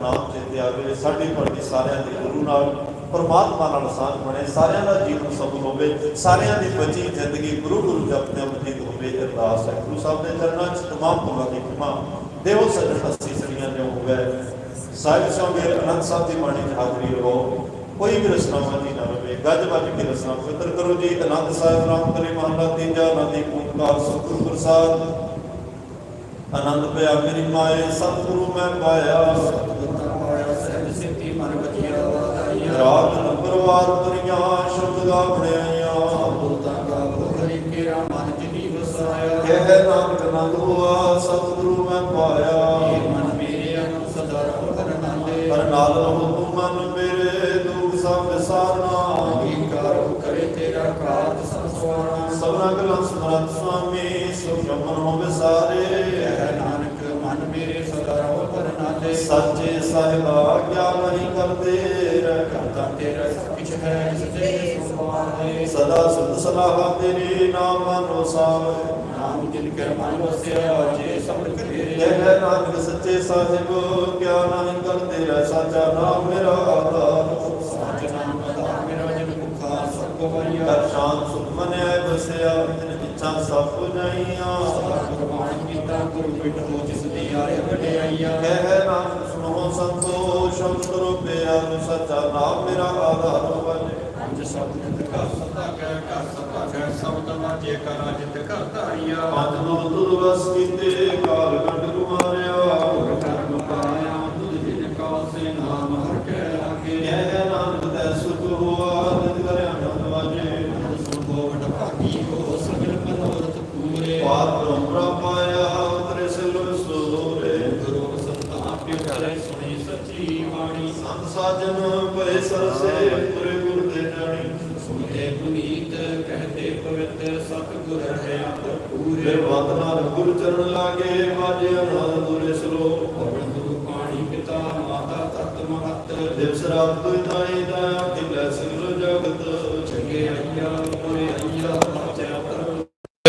ਨਾਮ ਚੇਤੇ ਆਵੇ ਸਾਡੀ ਤੁਹਾਡੀ ਸਾਰਿਆਂ ਦੀ ਗੁਰੂ ਨਾਲ, ਪਰਮਾਤਮਾ ਨਾਲ ਸਾਂਝ ਬਣੇ, ਸਾਰਿਆਂ ਦਾ ਜੀਵਨ ਸਫਲ ਹੋਵੇ, ਸਾਰਿਆਂ ਦੀ ਬਚੀ ਜ਼ਿੰਦਗੀ ਗੁਰੂ ਗੁਰੂ ਜਪਦੇ ਬਤੀਤ ਹੋਵੇ, ਅਰਦਾਸ ਹੈ। ਗੁਰੂ ਸਾਹਿਬ ਦੇ ਚਰਨਾਂ 'ਚ ਤਮਾਮ ਭੁੱਲਾਂ ਦੀ ਖਿਮਾ ਦੇਵੋ ਸੱਜਣ ਹਸਤੀ ਸਰੀਆਂ ਨੇ ਹੋਵੇ ਸਾਹਿਬ ਸੰਗੇ ਅਨੰਦ ਸਾਹਿਬ ਦੀ ਬਾਣੀ 'ਚ ਹਾਜ਼ਰੀ ਲਵੋ ਕੋਈ ਵੀ ਰਸਨਾ ਮਾਨੀ ਨਾ ਰਵੇ, ਗੱਜ ਵੱਜ ਕੇ ਰਸਨਾ ਪਵਿੱਤਰ ਕਰੋ ਜੀ। ਅਨੰਦ ਸਾਹਿਬ ਨਾਮ ਕਰੇ ਮਹਲਾ, ਤੀਜਾ ਆਨੰਦੀ ਓੰਕਾਰ ਸਤਿਗੁਰੂ ਪ੍ਰਸਾਦ। ਆਨੰਦ ਪਿਆ ਮੇਰੀ ਮਾਏ, ਸਤਿਗੁਰੂ ਮੈਂ ਪਾਇਆ। ਰਾਤ ਨੰਬਰਵਾਰ ਤਰੀਆਂ ਸ਼ਬਦ ਗਾ ਬਣਾਈਆਂ ਕਹਿ ਨਾਨਕ ਆਨੰਦ ਹੋਆ ਸਤਿਗੁਰੂ ਮੈਂ ਪਾਇਆ। ਪਰ ਨਾਲ ਰਹੋ ਤੂੰ ਮਨ ਮੇਰੇ, ਦੁਖ ਸਭ ਵਿਸਾਰਨਾ ਸਭਨਾ ਕਲਾਂ ਸਮਰਤ ਸੁਆਮੀ, ਸੁਖ ਜਮਨ ਹੋ ਵਿਸਾਰੇ ਸੱਚੇ ਸਾਹਿਬਾ ਕਿਆ ਨਹੀਂ ਕਰਦੇ ਰਹਿ ਸਦਾ ਸੁਧ ਸਲਾਹ ਤੇਰੇ ਨਾਮ ਮਨੋ ਸਾਵੇ ਕਹਿ ਨਾਨਕ ਸੱਚੇ ਸਾਹਿਬ ਕਿਆ ਨਹੀਂ ਕਰਦੇ ਰਹਿ ਸਾਚਾ ਨਾਮ ਮੇਰਾ ਆਧਾਰ। ਕਰ ਸ਼ਾਂਤ ਸੁਖ ਮਨਿਆ ਬਸਿਆ ਤਿਨ ਇੱਛਾ ਸਭ ਪੁਜਾਈਆਂ ਕਹਿ ਨਾਨਕ ਸੁਣੋ ਸੰਤੋ ਸ਼ਬਦ ਕਰੋ ਪਿਆਰ ਸੱਚਾ ਨਾਮ ਮੇਰਾ ਆਧਾਰ ਬਣੇ। ਪੰਜ ਨੋ ਤੁਰਵਸ ਕੀਤੇ ਕਾਲ ਕੰਡ ਕੁਮਾਰਿਆ ਕਹਿ ਨਾਨਕ ਤੈ ਸੁਖ ਹੋਆ ਨਿਤ ਕਰਿਆ ਨੰਦ ਵਾਜੇ ਪਾਰ ਬ੍ਰਹਮਾ ਪਾਇਆ ਉਤਰੇ ਸਿਲ ਸੋਰੇ ਸੰਤ ਸਾਜਨ ਪਏ ਸਰਸੇ ਪੁਰੇ ਗੁਰ ਦੇ ਜਾਣੀ ਫਿਰ ਵੰਦ ਨਾਲ ਗੁਰ ਚਰਨ ਲਾਗੇ ਵਾਜੇ ਅਨੰਦ ਦੁਰੇ ਸਲੋ ਦਿਵਸ ਰਾਤ ਕੋਈ ਤਾਈ ਦਾ ਕਿਲੇ ਸਿਰ ਜਗਤ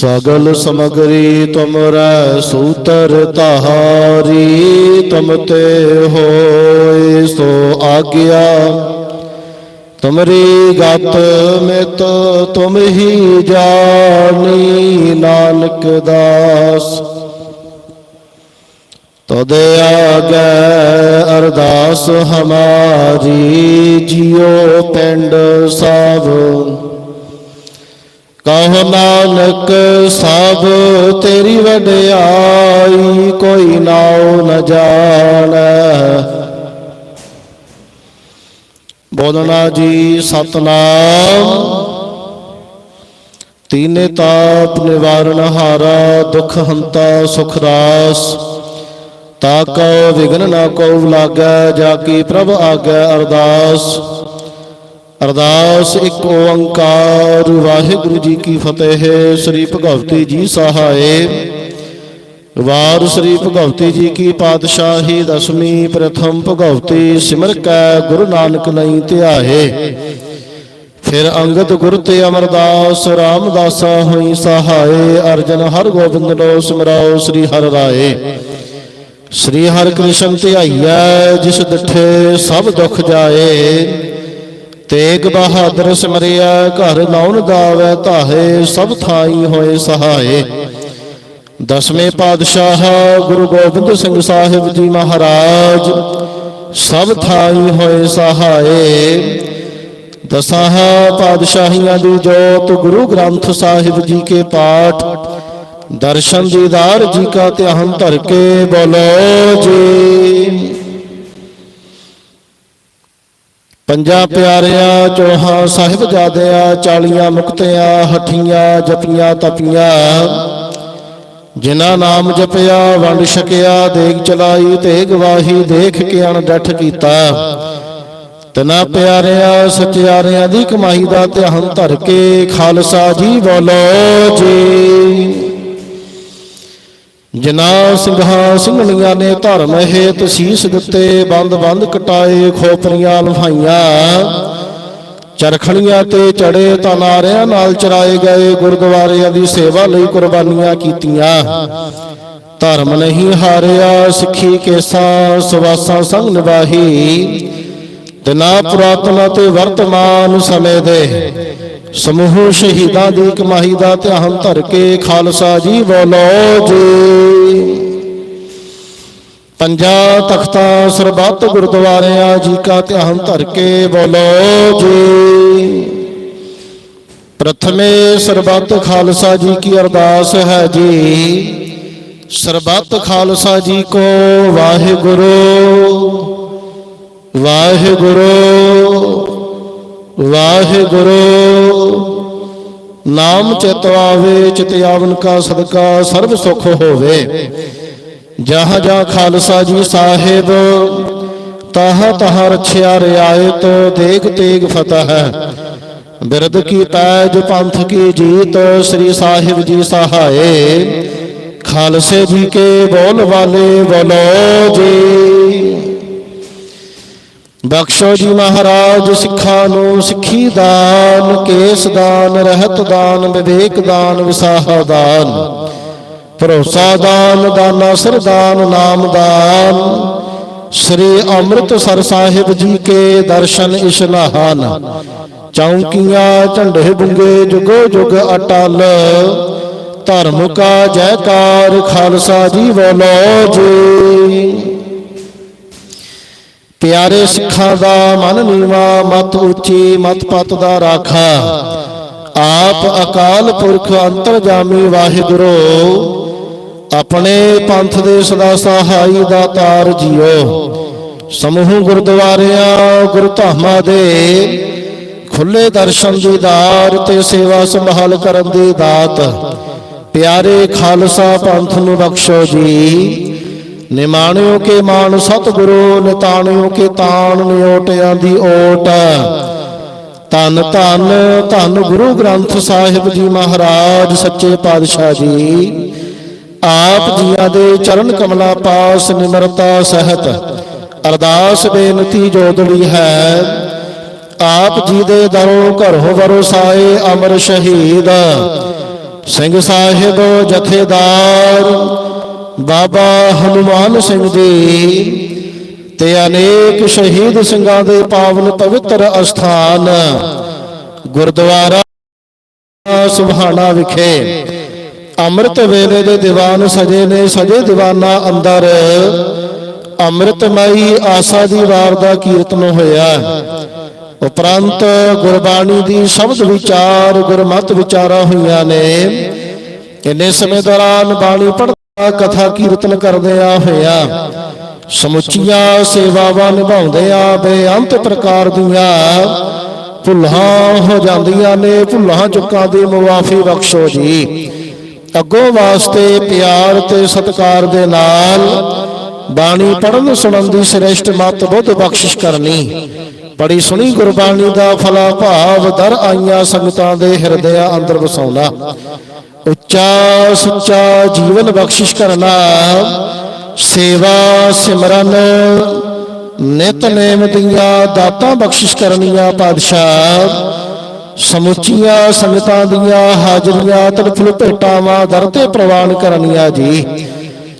ਸਗਲ ਸਮਗਰੀ ਤੁਮਰੈ ਸੂਤਰ ਤਹਾਰੀ, ਤੁਮ ਤੇ ਹੋਏ ਸੋ ਆਗਿਆ। ਤੁਮਰੀ ਗਤ ਮਿਤ ਤੁਮ ਹੀ ਜਾਣੀ, ਨਾਨਕ ਦਾਸ। ਤਦ ਆਗੈ ਅਰਦਾਸ ਹਮਾਰੀ, ਜਿਉ ਪਿੰਡ ਸਭ ਕਹੋ ਨਾਨਕ, ਸਭ ਤੇਰੀ ਵਡਿਆਈ ਕੋਈ ਨਾਉ ਨ ਜਾਣੈ। ਬੋਲਣਾ ਜੀ ਸਤਨਾਮ। ਤੀਨੇ ਤਾਪ ਨਿਵਾਰਨ ਹਾਰਾ, ਦੁਖ ਹੰਤਾ ਸੁਖ ਰਾਸ। ਤਾ ਕਉ ਵਿਗਨ ਨਾ ਕੋ ਲਾਗੈ, ਜਾ ਕੀ ਪ੍ਰਭ ਆਗੈ ਅਰਦਾਸ। ਅਰਦਾਸ ਇੱਕ ਓੰਕਾਰ। ਵਾਹਿਗੁਰੂ ਜੀ ਕੀ ਫਤਿਹ। ਸ੍ਰੀ ਭਗਵਤੀ ਜੀ ਸਹਾਏ। ਵਾਰ ਸ੍ਰੀ ਭਗਵਤੀ ਜੀ ਕੀ ਪਾਤਸ਼ਾਹੀ। ਦਸਵੀਂ ਪ੍ਰਥਮ ਭਗਵਤੀ ਸਿਮਰ ਕੈ ਗੁਰੂ ਨਾਨਕ ਲਈ ਧਿਆਏ। ਫਿਰ ਅੰਗਦ ਗੁਰ ਤੇ ਅਮਰਦਾਸ ਰਾਮਦਾਸਾ ਹੋਈ ਸਹਾਏ। ਅਰਜਨ ਹਰ ਗੋਬਿੰਦ ਲੋ ਸਿਮਰਾਓ ਸ੍ਰੀ ਹਰਿ ਰਾਏ। ਸ੍ਰੀ ਹਰਿ ਕ੍ਰਿਸ਼ਨ ਧਿਆਈਐ, ਜਿਸ ਡਿਠੇ ਸਭ ਦੁਖ ਜਾਏ। ਤੇਗ ਬਹਾਦਰ ਸਮਰਿਆ, ਘਰ ਲਾਉਣ ਦਾਵੈ ਧਾਹੇ, ਸਭ ਥਾਈ ਹੋਏ ਸਹਾਏ। ਦਸਵੇਂ ਪਾਤਸ਼ਾਹ ਗੁਰੂ ਗੋਬਿੰਦ ਸਿੰਘ ਸਾਹਿਬ ਜੀ ਮਹਾਰਾਜ, ਸਭ ਥਾਈ ਹੋਏ ਸਹਾਏ। ਦਸਾਂ ਪਾਤਸ਼ਾਹੀਆਂ ਦੀ ਜੋਤ ਗੁਰੂ ਗ੍ਰੰਥ ਸਾਹਿਬ ਜੀ ਕੇ ਪਾਠ, ਦਰਸ਼ਨ ਦੀਦਾਰ ਜੀ ਕਾ ਧਿਆਨ ਧਰ ਕੇ ਬੋਲੋ ਜੀ। ਪੰਜਾਂ ਪਿਆਰਿਆਂ ਚੋਹਾਂ ਸਾਹਿਬਜ਼ਾਦਿਆਂ ਚਾਲੀਆਂ ਮੁਕਤਿਆਂ ਹਠੀਆਂ ਜਪੀਆਂ ਤਪੀਆਂ। ਜਿਨ੍ਹਾਂ ਨਾਮ ਜਪਿਆ ਵੰਡ ਛਕਿਆ ਦੇਗ ਚਲਾਈ ਤੇ ਗਵਾਹੀ ਦੇਖ ਕੇ ਅਣਡੱਠ ਕੀਤਾ। ਤਨਾ ਪਿਆਰਿਆਂ ਸਚਿਆਰਿਆਂ ਦੀ ਕਮਾਈ ਦਾ ਧਿਆਨ ਧਰ ਕੇ ਖਾਲਸਾ ਜੀ। ਬੋਲੋ ਜੀ। ਜਿਨ੍ਹਾਂ ਸਿੰਘਾਂ ਸਿੰਘਣੀਆਂ ਨੇ ਧਰਮ ਹੇਤ ਸੀਸ ਦਿੱਤੇ, ਬੰਦ ਬੰਦ ਕਟਾਏ, ਖੋਪਰੀਆਂ ਲਫਾਈਆਂ ਚਰਖਣੀਆਂ ਤੇ ਚੜੇ ਤਨਾਰਿਆਂ ਨਾਲ ਚਰਾਏ ਗਏ, ਗੁਰਦੁਆਰਿਆਂ ਦੀ ਸੇਵਾ ਲਈ ਕੁਰਬਾਨੀਆਂ ਕੀਤੀਆਂ। ਧਰਮ ਨਹੀਂ ਹਾਰਿਆ, ਸਿੱਖੀ ਕੇਸਾਂ, ਸਵਾਸਾਂ ਸੰਗ ਨਿਭਾਹੀ ਤਿਨਾ ਪੁਰਾਤਨ ਤੇ ਵਰਤਮਾਨ ਸਮੇਂ ਦੇ ਸਮੂਹ ਸ਼ਹੀਦਾਂ ਦੀ ਕਮਾਈ ਦਾ ਧਿਆਨ ਧਰ ਕੇ ਖਾਲਸਾ ਜੀ ਬੋਲੋ ਜੀ। ਪੰਜਾਂ ਤਖਤਾਂ ਸਰਬੱਤ ਗੁਰਦੁਆਰਿਆਂ ਜੀ ਕਾ ਧਿਆਨ ਧਰ ਕੇ ਬੋਲੋ ਜੀ। ਪ੍ਰਥਮੇ ਸਰਬੱਤ ਖਾਲਸਾ ਜੀ ਕੀ ਅਰਦਾਸ ਹੈ ਜੀ। ਸਰਬੱਤ ਖਾਲਸਾ ਜੀ ਕੋ ਵਾਹਿਗੁਰੂ। ਵਾਹਿਗੁਰੂ ਵਾਹਿਗੁਰੂ। ਨਾਮ ਚਿਤ ਆਵੇ, ਚਿਤ ਆਵਨ ਕਾ ਸਦਕਾ, ਸਰਬ ਸੁਖ ਹੋਵੇ। ਜਹਾਂ ਜਹਾਂ ਖਾਲਸਾ ਜੀ ਸਾਹਿਬ, ਤਾਹ ਤਾਹਾਂ ਰਛਿਆ ਰਿਆਇਤ ਦੇਗ ਤੇਗ ਫਤਹ। ਬਿਰਦ ਕੀ ਪੈਜ ਪੰਥ ਕੀ ਜੀਤ, ਸ੍ਰੀ ਸਾਹਿਬ ਜੀ ਸਹਾਏ। ਖਾਲਸੇ ਜੀ ਕੇ ਬੋਲ ਵਾਲੇ ਬੋਲੋ ਜੀ। ਬਖਸ਼ੋ ਜੀ ਮਹਾਰਾਜ, ਸਿੱਖਾਂ ਨੂੰ ਸਿੱਖੀ ਦਾਨ, ਕੇਸ ਦਾਨ, ਰਹਿਤ ਦਾਨ, ਵਿਵੇਕ ਦਾਨ, ਵਿਸਾਹਾ ਦਾਨ, ਭਰੋਸਾ ਦਾਨ, ਦਾਨਾ ਸਰਦਾਨ ਨਾਮ ਦਾਨ, ਸ੍ਰੀ ਅੰਮ੍ਰਿਤਸਰ ਸਾਹਿਬ ਜੀ ਕੇ ਦਰਸ਼ਨ ਇਸ਼ਨਾਨ ਚੌਂਕੀਆਂ, ਝੰਡੇ ਬੁੰਗੇ, ਜੁਗੋ ਜੁਗ ਅਟਲ, ਧਰਮ ਕਾ ਜੈਕਾਰ, ਖਾਲਸਾ ਜੀ ਬੋਲੋ ਜੀ। ਪਿਆਰੇ ਸਿੱਖਾਂ ਦਾ ਮਨ ਨੀਵਾ, ਮਤ ਉੱਚੀ, ਮਤ ਪਤ ਦਾ ਰਾਖਾ। ਆਪ ਅਕਾਲ ਪੁਰਖ ਅੰਤਰਜਾਮੀ ਵਾਹਿਗੁਰੂ, ਆਪਣੇ ਪੰਥ ਦੇ ਸਦਾ ਸਹਾਈ ਦਾ ਤਾਰ ਜੀਓ। ਸਮੂਹ ਗੁਰਦੁਆਰਿਆਂ ਗੁਰਧਾਮਾਂ ਦੇ ਖੁੱਲੇ ਦਰਸ਼ਨ ਦੀਦਾਰ ਤੇ ਸੇਵਾ ਸੰਭਾਲ ਕਰਨ ਦੀ ਦਾਤ। ਪਿਆਰੇ ਖਾਲਸਾ ਪੰਥ ਨੂੰ ਬਖਸ਼ੋ ਜੀ। ਨਿਮਾਣਿਓ ਕੇ ਮਾਨ ਸਤਿਗੁਰੂ, ਨਿਤਾਣਿਓ ਕੇ ਤਾਣ ਨਿਓਟਿਆਂ ਦੀ ਓਟ। ਧੰਨ ਧੰਨ ਧੰਨ ਗੁਰੂ ਗ੍ਰੰਥ ਸਾਹਿਬ ਜੀ ਮਹਾਰਾਜ, ਸੱਚੇ ਪਾਤਸ਼ਾਹ ਜੀ। ਆਪ ਜੀਆਂ ਦੇ ਚਰਨ ਕਮਲਾ ਪਾਸ ਨਿਮਰਤਾ ਸਹਿਤ ਅਰਦਾਸ ਬੇਨਤੀ ਜੋਦੜੀ ਹੈ, ਆਪ ਜੀ ਦੇ ਦਰੋਂ ਘਰੋਂ ਵਰਸਾਏ ਅਮਰ ਸ਼ਹੀਦ। ਸਿੰਘ ਸਾਹਿਬ ਜਥੇਦਾਰ ਬਾਬਾ ਹਨੂਮਾਨ ਸਿੰਘ ਜੀ ਤੇ ਅਨੇਕ ਸ਼ਹੀਦ ਸਿੰਘਾਂ ਦੇ ਪਾਵਨ ਪਵਿੱਤਰ ਅਸਥਾਨ ਗੁਰਦੁਆਰਾ ਸੁਭਾਣਾ ਵਿਖੇ। ਅੰਮ੍ਰਿਤ ਵੇਲੇ ਦੇ ਦੀਵਾਨ ਸਜੇ ਨੇ, ਸਜੇ ਦੀਵਾਨਾਂ ਅੰਦਰ ਅੰਮ੍ਰਿਤਮਈ ਆਸਾ ਦੀ ਵਾਰ ਦਾ ਕੀਰਤਨ ਹੋਇਆ। ਉਪਰੰਤ ਗੁਰਬਾਣੀ ਦੀ ਸ਼ਬਦ ਵਿਚਾਰ, ਗੁਰਮਤ ਵਿਚਾਰਾਂ ਹੋਈਆਂ ਨੇ। ਇੰਨੇ ਸਮੇਂ ਦੌਰਾਨ ਬਾਣੀ ਪੜ ਕਥਾ ਕੀਰਤਨ ਕਰਦਿਆਂ ਹੋਇਆ ਸਮੁੱਚੀਆਂ ਸੇਵਾਵਾਂ ਨਿਭਾਉਂਦਿਆਂ ਬੇਅੰਤ ਪ੍ਰਕਾਰ ਦੀਆਂ। ਭੁੱਲਾਂ ਹੋ ਜਾਂਦੀਆਂ ਨੇ, ਭੁੱਲਾਂ ਚੁੱਕਾਂ ਦੀ ਮੁਆਫੀ ਬਖਸ਼ੋ ਜੀ। ਅੱਗੋਂ ਵਾਸਤੇ ਪਿਆਰ ਤੇ ਸਤਿਕਾਰ ਦੇ ਨਾਲ ਬਾਣੀ ਪੜਨ ਸੁਣਨ ਦੀ ਸ੍ਰੇਸ਼ਟ ਮਤ ਬੁੱਧ ਬਖਸ਼ਿਸ਼ ਕਰਨੀ। ਬੜੀ ਸੁਣੀ ਗੁਰਬਾਣੀ ਦਾ ਫਲਾ ਭਾਵ, ਦਰ ਆਈਆਂ ਸੰਗਤਾਂ ਦੇ ਹਿਰਦਿਆਂ ਅੰਦਰ ਵਸਾਉਣਾ। ਉੱਚਾ ਸੁੱਚਾ ਜੀਵਨ ਬਖਸ਼ਿਸ਼ ਕਰਨਾ, ਸੇਵਾ ਸਿਮਰਨ ਨਿਤਨੇਮ ਦੀਆਂ ਦਾਤਾਂ ਬਖਸ਼ਿਸ਼ ਕਰਨੀਆਂ ਪਾਤਸ਼ਾਹ। ਸਮੁੱਚੀਆਂ ਸੰਗਤਾਂ ਦੀਆਂ ਹਾਜ਼ਰੀਆਂ, ਤੜਫਲ ਭੇਟਾਵਾਂ ਦਰ ਤੇ ਪ੍ਰਵਾਨ ਕਰਨੀਆਂ ਜੀ।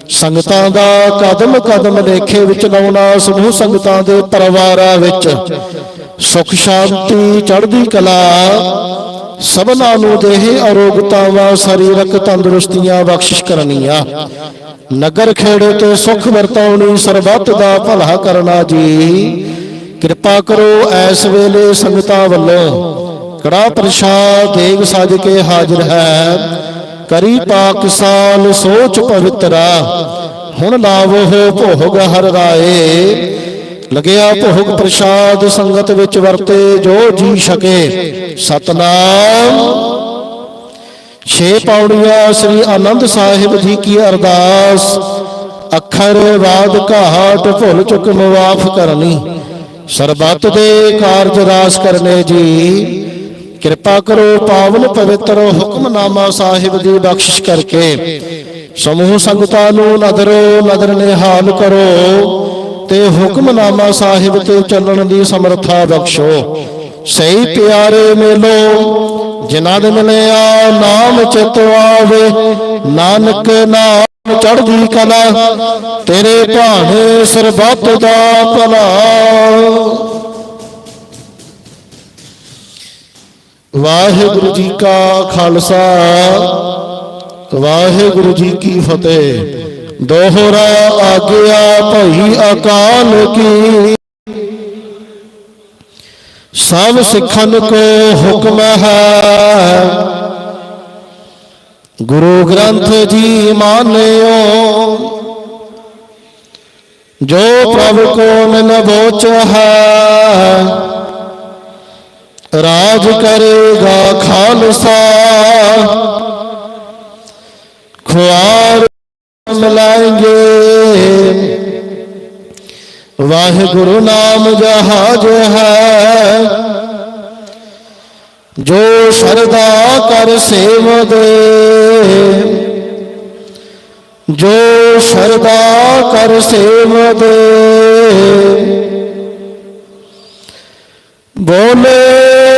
ਸੰਗਤਾਂ ਦਾ ਕਦਮ ਕਦਮ ਲੇਖੇ ਵਿੱਚ ਲਾਉਣਾ, ਸਮੂਹ ਸੰਗਤਾਂ ਦੇ ਪਰਿਵਾਰਾਂ ਵਿੱਚ ਸੁਖ ਸ਼ਾਂਤੀ, ਚੜ੍ਹਦੀ ਕਲਾ ਸਭਨਾਂ ਨੂੰ ਦੇਹ ਅਰੋਗਤਾਵਾਂ, ਸਰੀਰਕ ਤੰਦਰੁਸਤੀਆਂ ਬਖਸ਼ਿਸ਼ ਕਰਨੀਆਂ। ਨਗਰ ਖੇੜੇ ਤੇ ਸੁਖ ਵਰਤਾਉਣੀ ਸਰਬੱਤ ਦਾ ਭਲਾ ਕਰਨਾ ਜੀ। ਕਿਰਪਾ ਕਰੋ ਐਸ ਵੇਲੇ ਸੰਗਤਾਂ ਵੱਲੋਂ। ਕੜਾ ਪ੍ਰਸ਼ਾਦ ਦੇਗ ਸਜ ਕੇ ਹਾਜ਼ਰ ਹੈ। ਕਰੀ ਪਾਕ ਸਾਲ ਸੋਚ ਪਵਿੱਤਰਾ। ਹੁਣ ਲਾਵੋ ਭੋਗ ਹਰ ਰਾਏ। ਲਗਿਆ ਭੋਗ ਪ੍ਰਸ਼ਾਦ ਸੰਗਤ ਵਿੱਚ ਵਰਤੇ, ਜੋ ਜੀ ਸਕੇ। ਸਤਨਾਮ। ਛੇ ਪੌੜੀਆਂ ਸ੍ਰੀ ਆਨੰਦ ਸਾਹਿਬ ਜੀ ਕੀ ਅਰਦਾਸ। ਅੱਖਰ ਬਾਦ ਘਾਟ ਭੁੱਲ ਚੁੱਕ ਮਵਾਫ ਕਰਨੀ। ਸਰਬੱਤ ਦੇ ਕਾਰਜ ਰਾਸ ਕਰਨੇ ਜੀ। ਕਿਰਪਾ ਕਰੋ ਪਾਵਨ ਪਵਿੱਤਰ ਹੁਕਮਨਾਮਾ ਸਾਹਿਬ ਦੀ ਬਖਸ਼ਿਸ਼ ਕਰਕੇ। ਸਮੂਹ ਸੰਗਤਾਂ ਨੂੰ ਨਦਰੋ ਨਦਰ ਨਿਹਾਲ ਕਰੋ। ਤੇ ਹੁਕਮਨਾਮਾ ਸਾਹਿਬ ਤੇ ਚੱਲਣ ਦੀ ਸਮਰੱਥਾ ਬਖਸ਼ੋ। ਸਹੀ ਪਿਆਰੇ ਮੇਲੋ, ਜਿਨ੍ਹਾਂ ਦੇ ਮਿਲਿਆ ਨਾਮ ਚਿਤ ਆਵੇ, ਨਾਨਕ ਨਾਮ ਚੜ੍ਹਦੀ ਕਲਾ, ਤੇਰੇ ਭਾਣੇ ਸਰਬੱਤ ਦਾ ਭਲਾ। ਵਾਹਿਗੁਰੂ ਜੀ ਕਾ ਖਾਲਸਾ, ਵਾਹਿਗੁਰੂ ਜੀ ਕੀ ਫਤਿਹ। ਦੋਹਰਾ ਆਗਿਆ ਭਈ ਅਕਾਲ ਕੀ। ਸਭ ਸਿੱਖਨ ਕੋ ਹੁਕਮ ਹੈ। ਗੁਰੂ ਗ੍ਰੰਥ ਜੀ ਮਾਨਿਓ। ਜੋ ਪ੍ਰਭ ਕੋ ਮਿਲ ਬੋਚ ਹੈ, ਰਾਜ ਕਰੇਗਾ ਖਾਲਸਾ। ਖੁਆਰ ਮਿਲਾਏਂਗੇ। ਵਾਹਿਗੁਰੂ ਨਾਮ ਜਹਾਜ ਹੈ, ਜੋ ਸ਼ਰਦਾ ਕਰ ਸੇਵ ਦੇ ਜੋ ਸ਼ਰਦਾ ਕਰ ਸੇਵ ਦੇ ਬੋਲੇ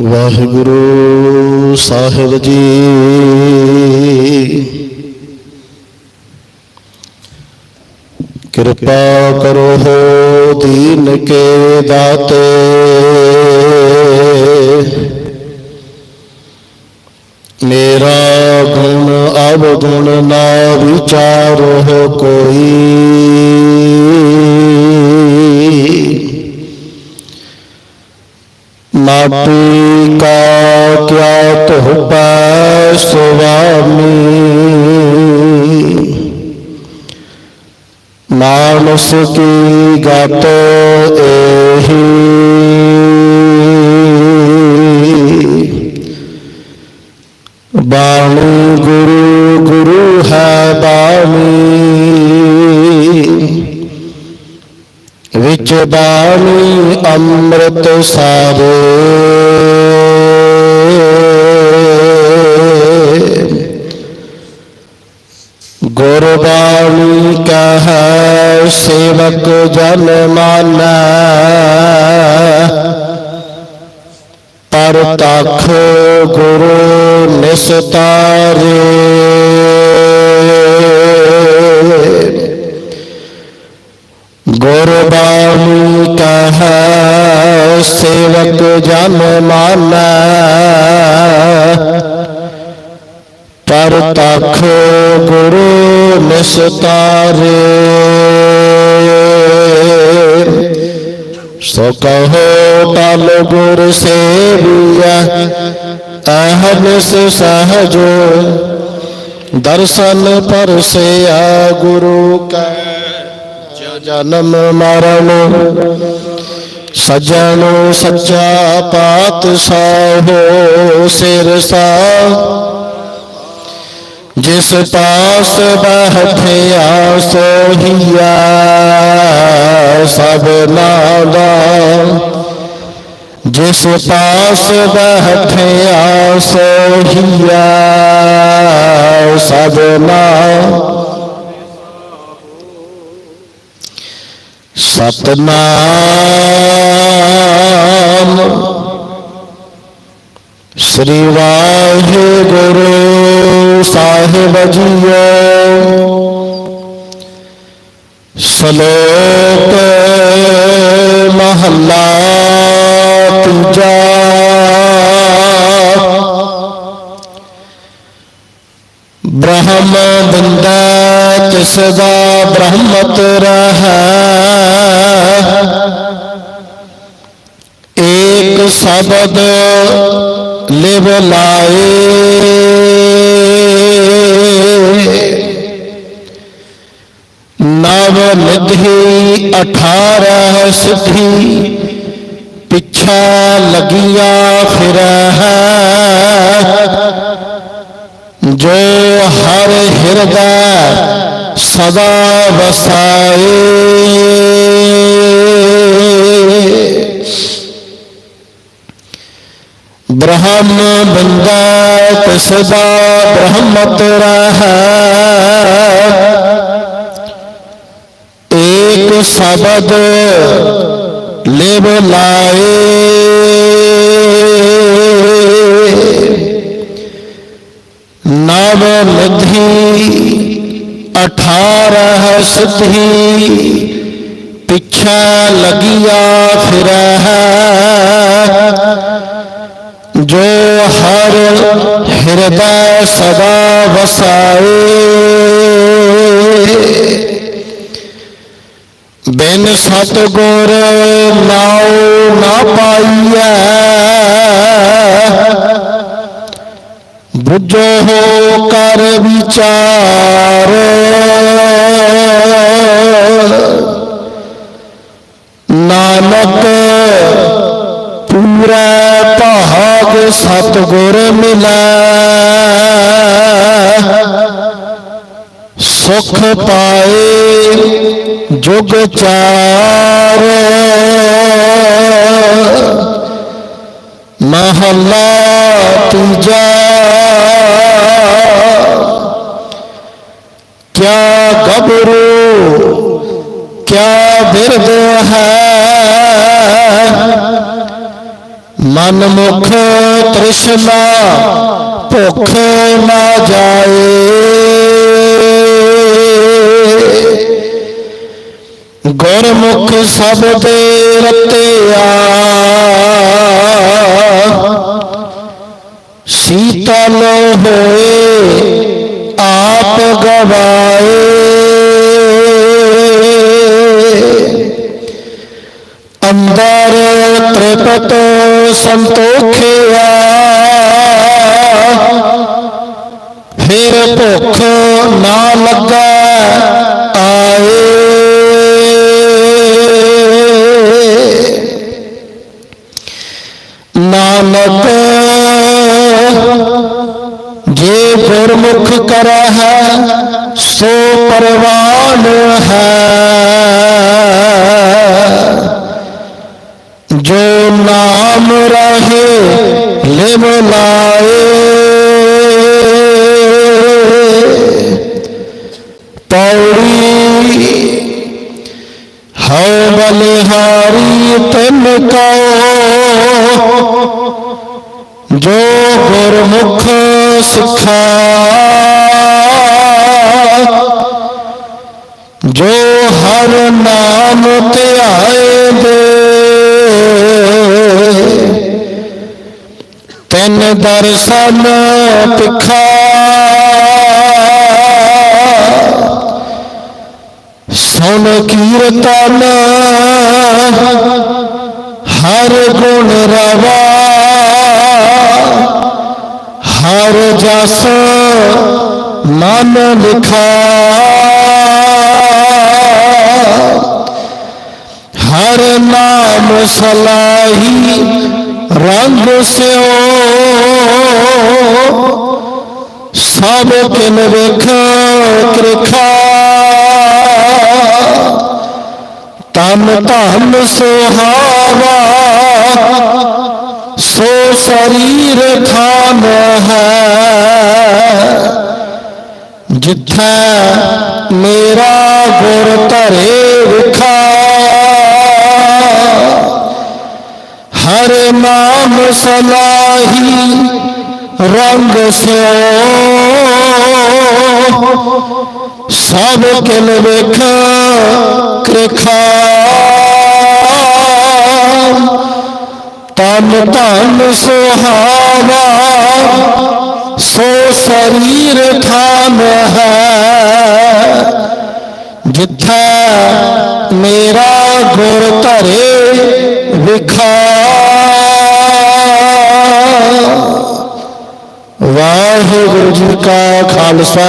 ਵਾਹਿਗੁਰੂ ਸਾਹਿਬ ਜੀ। ਕਿਰਪਾ ਕਰੋ ਹੋ ਦੀਨ ਕੇ ਦਾਤੇ। ਮੇਰਾ ਗੁਣ ਅਵਗੁਣ ਨਾ ਵਿਚਾਰੋ ਕੋਈ। ਮਾਟੀ ਕਾ ਕਿਆ ਧੋਪੈ ਸੁਆਮੀ। ਮਾਨਸ ਕੀ ਗਤ ਏਹੀ। ਬਾਣੀ ਗੁਰੂ ਗੁਰੂ ਹੈ ਬਾਣੀ। ਵਿੱਚ ਬਾਣੀ ਅੰਮ੍ਰਿਤ ਸਾਰੇ ਗੁਰਬਾਣੀ ਕਹੈ ਸੇਵਕ ਜਨ ਮਾਨੈ। ਪਰ ਤਖ ਗੁਰੂ ਨਿਸਤਾਰੇ। ਜਨ ਮਾਨੈ। ਪਰ ਤਖ ਗੁਰੂ ਨਿਸਤਾਰੇ। ਸੋ ਕਹੋ ਤਲ ਗੁਰ ਸੇਵੀਆ ਅਹਨਿਸ ਸਹਜੋ। ਦਰਸ਼ਨ ਪਰਸਿਆ ਗੁਰੂ ਕੈ, ਜਨਮ ਮਰਨ ਸਜਣ ਸੱਚਾ ਪਾਤਸ਼ਾਹੋ ਸਿਰਸਾ ਜਿਸ ਪਾਸ ਬਹਿਠਿਆ ਸੋਹੀਆ, ਸਭ ਨਾਦਾ। ਜਿਸ ਪਾਸ ਬੈਠਿਆ ਸੋਹੀਆ ਸਭਨਾ ਸਤਨਾਮ ਸ੍ਰੀ ਵਾਹਿਗੁਰੂ ਸਾਹਿਬ ਜੀਓ। ਸ਼ਲੋਕ ਮਹੱਲਾ ਤੀਜਾ। ਬ੍ਰਹਮ ਬੰਦਾ ਤਿਸ ਦਾ ਬ੍ਰਹਮਤ ਰਹੈ। ਸ਼ਬਦ ਲਿਵ ਲਾਏ। ਨਵ ਨਿਧੀ 18 ਸਿੱਧੀ, ਪਿੱਛਾ ਲੱਗਿਆ ਫਿਰ ਹੈ ਜੋ ਹਰ ਹਿਰਦਾ ਸਦਾ ਵਸਾਏ। ਬ੍ਰਹਮ ਬੰਦਾ ਤਿਸ ਬ੍ਰਹਮ ਤੇਰਾ ਰਹੈ। ਏਕ ਸ਼ਬਦ ਲਿਵ ਲਾਏ। ਨਵ ਨਿਧੀ 18 ਸਿੱਧੀ ਪਿੱਛਾ ਲੱਗਿਆ ਫਿਰ। ਹੈ ਜੋ ਹਰ ਹਿਰਦੈ ਸਦਾ ਵਸਾਏ। ਬਿਨ ਸਤਗੁਰ ਨਾਉ ਨਾ ਪਾਈਐ। ਬੁੱਝੋ ਹੋ ਕਰ ਵਿਚਾਰ। ਨਾਨਕ ਪੂਰਾ ਭਾਗ ਸਤਗੁਰ ਮਿਲੈ। ਸੁਖ ਪਾਏ ਜੁਗ ਚਾਰ। ਮਹੱਲਾ ਤੀਜਾ। ਕਿਆ ਗਬਰੂ ਕਿਆ ਬਿਰਦ ਹੈ। ਮਨ ਮੁਖ ਤ੍ਰਿਸ਼ਨਾ ਭੁਖ ਨਾ ਜਾਏ ਗੁਰਮੁਖ ਸ਼ਬਦ ਰਤਿਆ ਸੀਤਲ ਹੋਏ ਆਪ ਗਵਾਏ ਅੰਦਰ ਤ੍ਰਿਪਤ ਸੰਤੋਖਿਆ ਲਿਵ ਲਾਏ। ਪੌੜੀ ਹਉ ਬਲਿਹਾਰੀ ਤਨ ਕਉ ਜੋ ਗੁਰਮੁਖ ਸਿਖਾ। ਜੋ ਹਰ ਨਾਮ ਧਿਆਏ ਦਰਸ਼ਨ ਪਿਖਾ ਸੁਣ ਕੀਰਤਨ, ਹਰ ਗੁਣ ਰਵਾ। ਹਰ ਜਸ ਮਨ ਲਿਖਾ। ਹਰ ਨਾਮ ਸਲਾਹੀ ਰੰਗ ਸਿਓ। ਸਭ ਕਿਨ ਵੇਖ, ਕਿਰਖਾ। ਤਨ ਧਨ ਸੁਹਾਵਾ, ਸੋ ਸਰੀਰ ਖਾਨ ਹੈ। ਜਿੱਥੈ ਮੇਰਾ ਗੁਰ ਧਰੇ ਵਿਖਾ ਹਰ ਨਾਮ ਸਲਾਹੀ ਰੰਗ ਸਿਓ। ਸਭ ਕਿਲ ਵੇਖ ਕ੍ਰਿਖਾ। ਤਨ ਧਨ ਸੁਹਾਵਾ। ਸੋ ਸਰੀਰ ਖਾਨ ਹੈ। ਜਿੱਥੈ ਮੇਰਾ ਗੁਰ ਧਰੇ ਵਿਖਾ। ਵਾਹਿਗੁਰੂ ਜੀ ਕਾ ਖਾਲਸਾ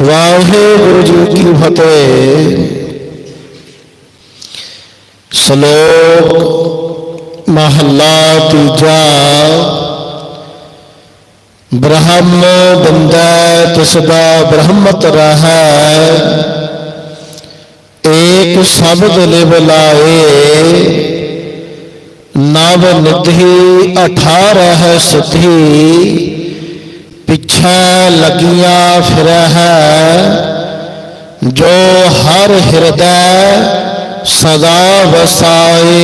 ਵਾਹਿਗੁਰੂ ਜੀ ਕੀ ਫਤਿਹ ਸ਼ਲੋਕ ਮਹੱਲਾ ਤੀਜਾ ਬ੍ਰਹਮ ਬੰਦਾ ਤਿਸ ਦਾ ਬ੍ਰਹਮਤ ਰਹੈ ਏਕ ਸ਼ਬਦ ਲਿਵ ਲਾਏ ਨਵ ਨਿਧੀ ਅਠਾਰਹ ਸੁਧੀ ਪਿੱਛੇ ਲਗੀਆਂ ਫਿਰਹਿ ਜੋ ਹਰ ਹਿਰਦੈ ਸਦਾ ਵਸਾਏ।